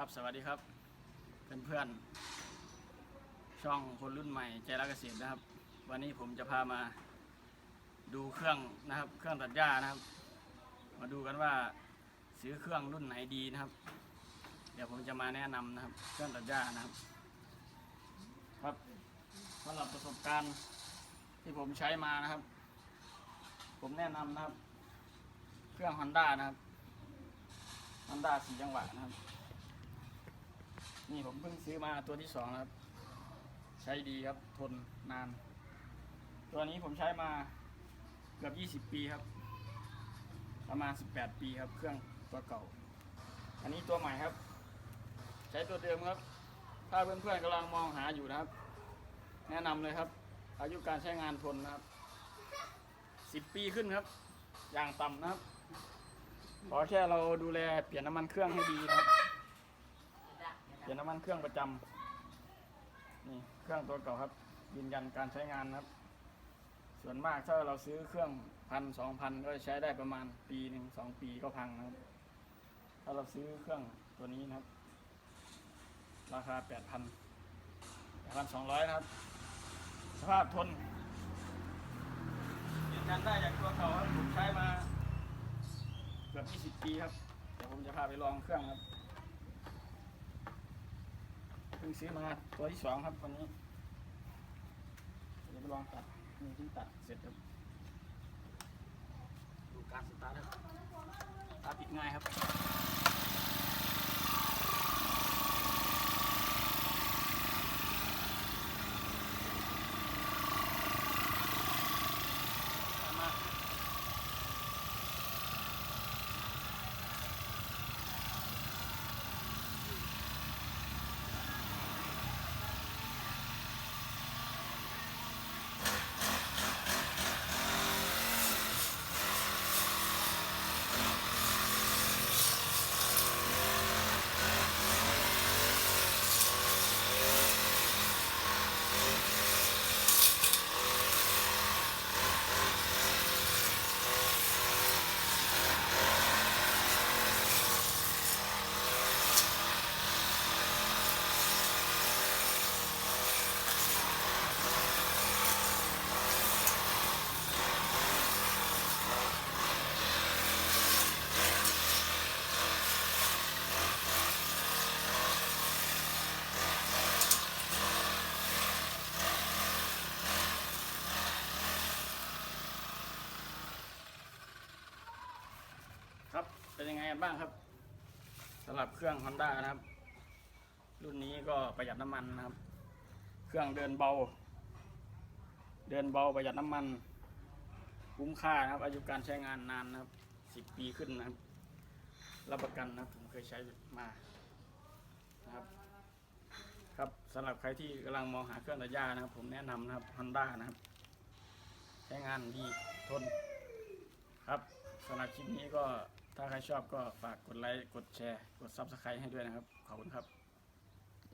ครับสวัสดีครับเพื่อนๆช่องคนรุ่นใหม่ใจรักเกษตรนะครับ วันนี้ผมจะพามาดูเครื่องนะครับ เครื่องตัดหญ้านะครับ มาดูกันว่าซื้อเครื่องรุ่นไหนดีนะครับ เดี๋ยวผมจะมาแนะนำนะครับ เครื่องตัดหญ้านะครับ ครับสำหรับประสบการณ์ที่ผมใช้มานะครับ ผมแนะนำนะครับ เครื่อง Honda นะครับ Honda สีจังหวะนะครับ นี่ผมเพิ่งซื้อมาตัวที่สองครับ ใช้ดีครับทนนาน ตัวนี้ผมใช้มาเกือบ 20 ปีครับ ประมาณ 18 ปีครับ เครื่องตัวเก่า อันนี้ตัวใหม่ครับ ใช้ตัวเดิมครับ ถ้าเพื่อนๆกำลังมองหาอยู่นะครับ แนะนำเลยครับ อายุการใช้งานทนนะครับ 10 ปีขึ้นครับ อย่างต่ำนะครับ ขอแค่เราดูแลเปลี่ยนน้ำมันเครื่องให้ดีนะครับ ลี่ยนน้ำมันเครื่องประจำนี่เครื่องตัวเก่าครับ ยืนยันการใช้งานนะครับ ส่วนมากถ้าเราซื้อเครื่องพันสองพันก็ใช้ได้ประมาณปีหนึ่งสองปีก็พังนะครับ ถ้าเราซื้อเครื่องตัวนี้นะครับ ราคาแปดพันแปดพันสองร้อยนะครับ สภาพทนยืนยันได้จากตัวเก่าครับผมใช้มาเกือบ20 ปีครับ เดี๋ยวผมจะพาไปลองเครื่องครับ พิ่งซื้อมาตัวที่สองครับวันนี้เดี๋ยวไปลองตัดนี่เพิ่งตัดเสร็จครับดูการสตาร์ทครับสตาร์ทติดง่ายครับ มา ครับ เป็นยังไงกันบ้างครับสำหรับเครื่อง Honda นะครับ รุ่นนี้ก็ประหยัดน้ำมันนะครับ เครื่องเดินเบา เดินเบาประหยัดน้ำมัน คุ้มค่านะครับ อายุการใช้งานนานนะครับสิบปีขึ้นนะครับ รับประกันนะครับผมเคยใช้มานะครับ ครับสำหรับใครที่กำลังมองหาเครื่องตัดหญ้านะครับ ผมแนะนำนะครับ Honda นะครับ ใช้งานดีทนครับสำหรับคลิปนี้ก็ ถ้าใครชอบก็ฝากกดไลค์ กดแชร์ กด Subscribe ให้ด้วยนะครับ ขอบคุณครับ